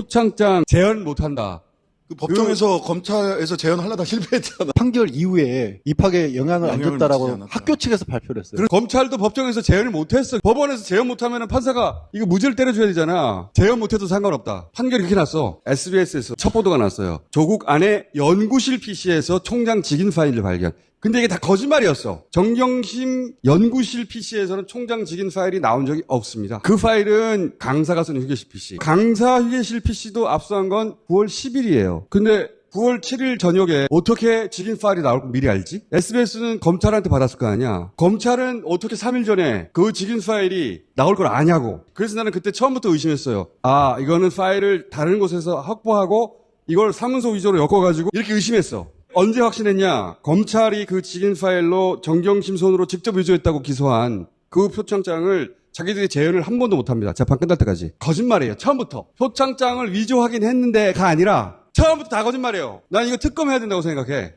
표창장 재현 못한다. 그 법정에서 검찰에서 재현하려다 실패했잖아. 판결 이후에 입학에 영향을 안 영향을 줬다라고 않았다. 학교 측에서 발표를 했어요. 그리고 검찰도 법정에서 재현을 못했어. 법원에서 재현 못하면 판사가 이거 무죄를 때려줘야 되잖아. 재현 못해도 상관없다. 판결이 그렇게 났어. SBS에서 첫 보도가 났어요. 조국 안에 연구실 PC에서 총장 직인 파일을 발견. 근데 이게 다 거짓말이었어. 정경심 연구실 PC에서는 총장 직인 파일이 나온 적이 없습니다. 그 파일은 강사가 쓰는 휴게실 PC. 강사 휴게실 PC도 압수한 건 9월 10일이에요. 근데 9월 7일 저녁에 어떻게 직인 파일이 나올 거 미리 알지? SBS는 검찰한테 받았을 거 아니야. 검찰은 어떻게 3일 전에 그 직인 파일이 나올 걸 아냐고. 그래서 나는 그때 처음부터 의심했어요. 아, 이거는 파일을 다른 곳에서 확보하고 이걸 사문서 위조로 엮어가지고 이렇게 의심했어. 언제 확신했냐? 검찰이 그 직인 파일로 정경심 손으로 직접 위조했다고 기소한 그 표창장을 자기들이 재현을 한 번도 못 합니다. 재판 끝날 때까지. 거짓말이에요. 처음부터. 표창장을 위조하긴 했는데가 아니라 처음부터 다 거짓말이에요. 난 이거 특검해야 된다고 생각해.